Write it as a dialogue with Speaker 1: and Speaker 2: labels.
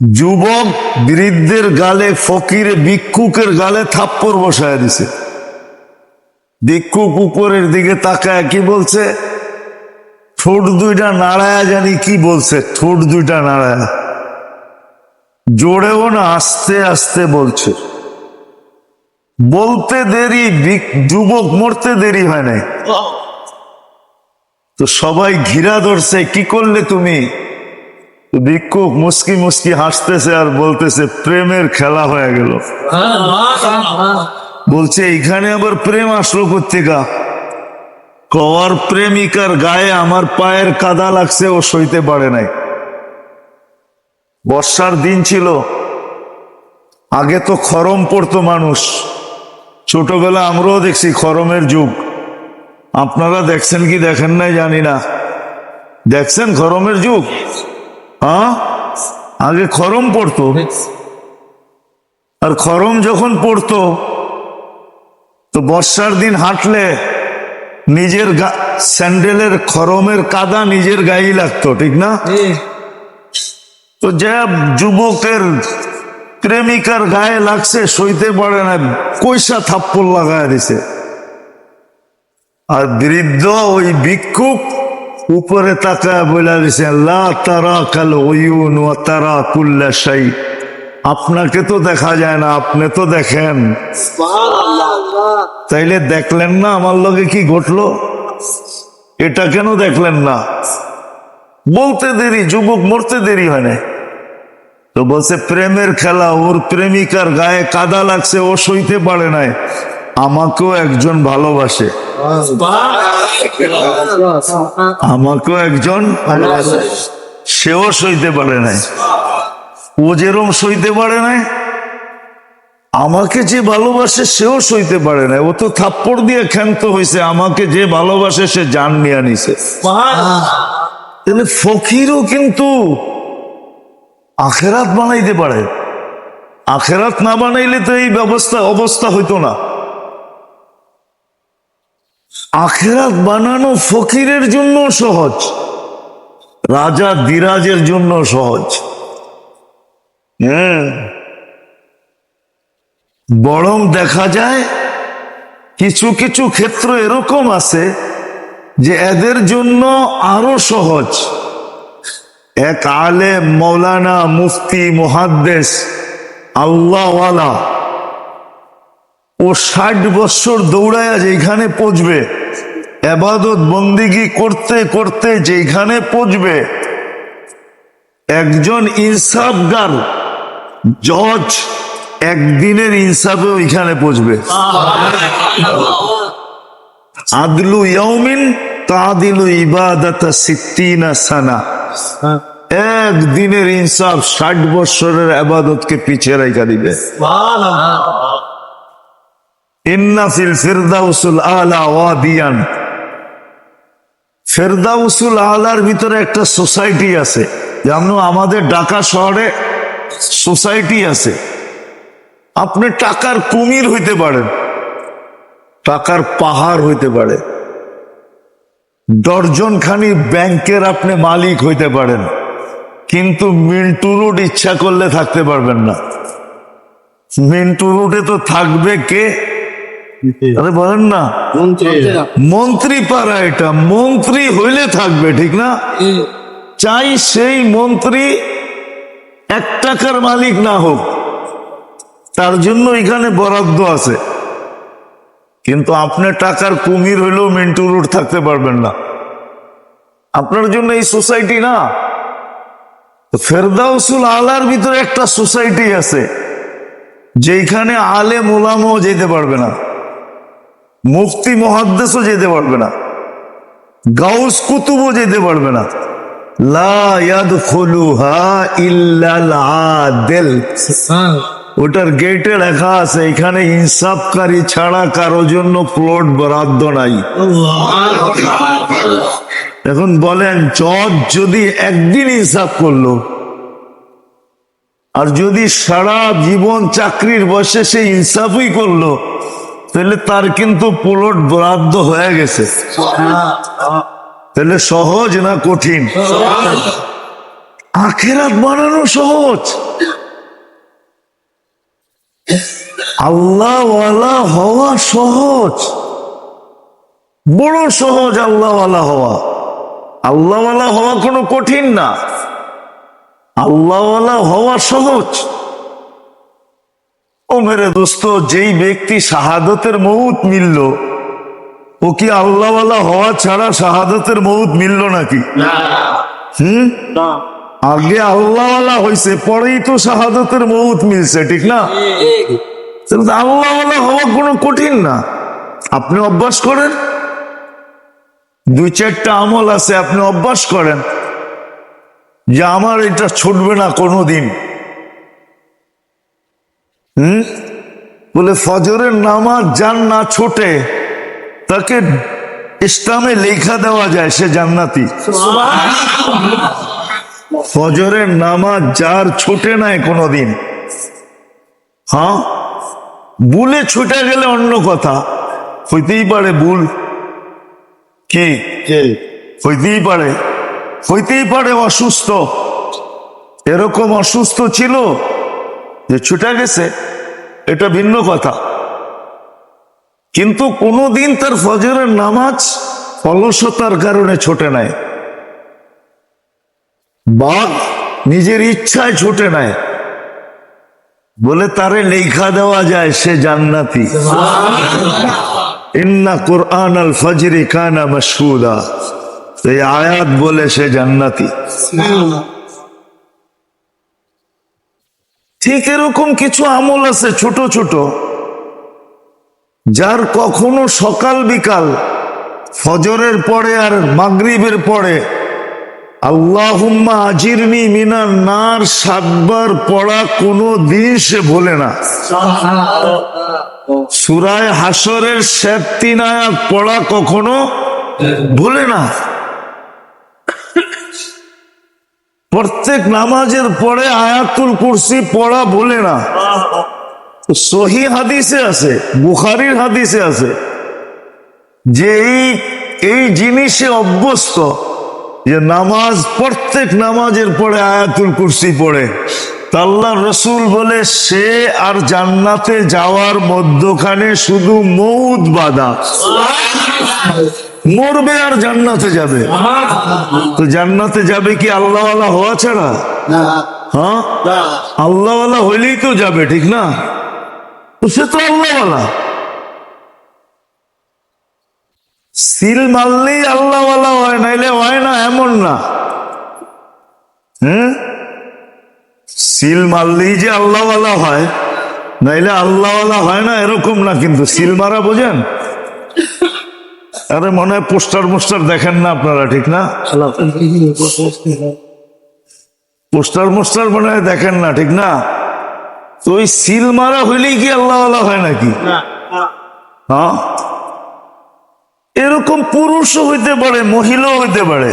Speaker 1: যুবক বৃদ্ধের গালে ফকির ভিক্ষুকের গালে থাপ্পড় বসায় দিছে। ভিক্ষুক উপরের দিকে তাকায় কি বলছে? ঠোঁট দুইটা নাড়ায়া জানি কি বলছে ঠোঁট দুইটা নাড়ায়া। জোরেও না আস্তে আস্তে বলছে। বলতে দেরি যুবক মরতে দেরি হয় নাই। তো সবাই ঘিরা ধরছে কি করলে তুমি? ভিক্ষুক মুস্কি মুস্কি হাসতেছে আর বলতেছে, প্রেমের খেলা হয়ে গেল। বলছে এখানে আবার প্রেম আসলো কোথেকা কওয়ার প্রেমিকার গায়ে আমার পায়ের কাদা লাগছে, ও সইতে পারে নাই। বর্ষার দিন ছিল। আগে তো খরম পড়তো মানুষ। ছোটবেলা আমরাও দেখছি খরমের যুগ। আপনারা দেখছেন কি দেখেন নাই জানি না। দেখছেন খরমের যুগ? আগে খরম পড়তো। আর খরম যখন পড়তো তো বর্ষার দিন হাঁটলে নিজের স্যান্ডেলের খরমের কাদা নিজের গায়ে লাগতো ঠিক না? তো যা যুবকের প্রেমিকার গায়ে লাগছে সইতে পারে না কইসা থাপ্পড় লাগায় দিছে। আর বৃদ্ধ ওই ভিক্ষুক উপরে তাকায় বলে দিছে লা তারা কাল ওয়ুন ও তারা কুল্লা শাই আপনাকে তো দেখা যায় না আপনি তো দেখেন। তাইলে দেখলেন না আমার লগে কি ঘটলো? এটা কেন দেখলেন না? বলতে দেরি যুবক মরতে দেরি হয় না তো বলছে প্রেমের খেলা ওর প্রেমিকার গায়ে কাদা লাগছে ও সইতে পারে নাই। আমাকেও একজন ভালোবাসে। আমাকেও একজন সেও সইতে পারে নাই। ও যেরম সইতে পারে নাই, আমাকে যে ভালোবাসে সেও সইতে পারে না ও তো থাপ্পড় দিয়ে ক্ষান্ত হয়েছে আমাকে যে ভালোবাসে সে জান নিয়ে নিছে। তাহলে ফকিরও কিন্তু আখেরাত বানাইতে পারে। আখেরাত না বানাইলে তো এই ব্যবস্থা, অবস্থা হইতো না। আখেরাত বানানো ফকিরের জন্য সহজ, রাজা দিরাজের জন্য সহজ। হ্যাঁ। বরং দেখা যায়, কিছু কিছু ক্ষেত্র এরকম আছে যে এদের জন্য আরও সহজ। এক আলেম, মৌলানা, মুফতি, মুহাদ্দেস, আল্লাহওয়ালা, ও ষাট বছর দৌড়ায়া যেখানে পৌঁছবে এবাদত বন্দিগি করতে করতে যেখানে পৌঁছবে একজন ইনসাফগার জজ একদিনের ইনসাফে ওইখানে পৌঁছবে। আদলু ইয়মিন তাদিলু ইবাদতা সিদ্দিনা সানা। একদিনের ইনসাফ ষাট বছরের আবাদতকে পিছিয়ে রেখা দিবে। ইন্না ফিল ফিরদাউসুল আলা ওয়াদিয়ান। ফেরদাউসুল আলার ভিতরে একটা সোসাইটি আছে। যেমন আমাদের ঢাকা শহরে সোসাইটি আছে। আপনি টাকার কুমির হইতে পারেন, টাকার পাহাড় হইতে পারে। খানি ব্যাংকের আপনি মালিক হইতে পারেন, কিন্তু মিন্টু রুট ইচ্ছা করলে থাকতে পারবেন না। মিন্টু রুটে তো থাকবে কে? আরে বলেন না। মন্ত্রী। পাড়া এটা। মন্ত্রী হইলে থাকবে ঠিক না? চাই সেই মন্ত্রী এক টাকার মালিক না হোক। তার জন্য এখানে বরাদ্দ আছে। কিন্তু আপনি টাকার কুমির হইলেও মিন্টু রুট থাকতে পারবেন না। আপনার জন্য এই সোসাইটি না। ফেরদাউসুল আলার ভিতরে একটা সোসাইটি আছে যেখানে আলে মোলামও যেতে পারবে না। মুফতি মহাদ্দেশও যেতে পারবে না। গাউস কুতুবও যেতে পারবে না। ওটার গেটে লেখা আছে এখানে ইনসাফকারী ছাড়া কারও জন্য প্লট বরাদ্দ নাই। এখন বলেন জজ যদি একদিন ইনসাফ করল আর যদি সারা জীবন চাকরির বসে সে ইনসাফই করল তাহলে তার কিন্তু প্লট বরাদ্দ হয়ে গেছে। তাহলে সহজ না কঠিন? আখেরাত বানানো সহজ। আল্লাহওয়ালা হওয়া সহজ। বড় সহজ আল্লাহওয়ালা হওয়া। আল্লাহওয়ালা হওয়া কোনো কঠিন না। আল্লাহওয়ালা হওয়া সহজ। মেরে দোস্ত যেই ব্যক্তি শাহাদতের মৌত মিলল ও কি আল্লাহওয়ালা হওয়া ছাড়া শাহাদতের মৌত মিলল নাকি? হুম? আগে আল্লাহওয়ালা হয়েছে পরেই তো শাহাদতের মৌত মিলছে ঠিক না? আল্লাহওয়ালা হওয়া কোনো কঠিন না। আপনি অভ্যাস করেন? দুই চারটা আমল আছে আপনি অভ্যাস করেন। যে আমার এটা ছুটবে না কোনোদিন। হুম? বলে ফজরের নামাজ যার না ছোটে তাকে ইসলামে লেখা দেওয়া যায় সে জান্নাতি। ফজরের নামাজ যার ছোটে নাই কোনোদিন। হ্যাঁ? ভুলে ছুটে গেলে অন্য কথা। হইতেই পারে ভুল। কি? হইতেই পারে। হইতেই পারে অসুস্থ। এরকম অসুস্থ ছিল যে ছুটে গেছে। এটা ভিন্ন কথা। কিন্তু কোনোদিন তার ফজরের নামাজ অলসতার কারণে ছোটে নাই। বা নিজের ইচ্ছায় ছুটে নাই। বলে, তারে লেখা দেওয়া যায়, সে জান্নাতি। ইন্না কোরআন আল ফজরি কানা মশহুদা। এই আয়াত বলে সে জান্নাতি। ঠিক এরকম কিছু আমল আছে ছোট ছোট যার কখনো সকাল বিকাল ফজরের পরে আর মাগরিবের পরে আল্লাহুম্মা আজিরনি মিনার নার সাতবার পড়া কোনো দিন সে ভোলে না। সুরায় হাসরের শেষ তিন আয়াত পড়া কখনো ভুলে না। প্রত্যেক নামাজের পরে আয়াতুল কুরসি পড়া বলে না। সহি হাদিসে আছে, বুখারির হাদিসে আছে যে এই এই জিনিসে অভ্যস্ত যে নামাজ, প্রত্যেক নামাজের পরে আয়াতুল কুরসি পড়ে। তাল্লা রসুল বলে, সে আর জান্নাতে যাওয়ার মধ্যখানে শুধু মৌদ বাধা। মরবে আর জান্নাতে যাবে। তো জান্নাতে যাবে কি আল্লাহওয়ালা হওয়া ছাড়া? হ্যাঁ? আল্লাহওয়ালা হইলেই তো যাবে ঠিক না? তো সে তো আল্লাহওয়ালা। সিল মারলেই আল্লাহওয়ালা হয় নাইলে হয় না এমন না। হুম সিল মারলেই যে আল্লাহওয়ালা হয় নাইলে আল্লাহওয়ালা হয় না এরকম না কিন্তু সিল মারা বোঝেন? আরে মনে হয় পোস্টার মোস্টার দেখেন না আপনারা ঠিক না? পোস্টার মোস্টার মনে হয় দেখেন না ঠিক না? তো ওই সিল মারা হইলেই কি আল্লাহ আল্লাহ হয় নাকি? হ্যাঁ? এরকম পুরুষও হইতে পারে মহিলাও হইতে পারে।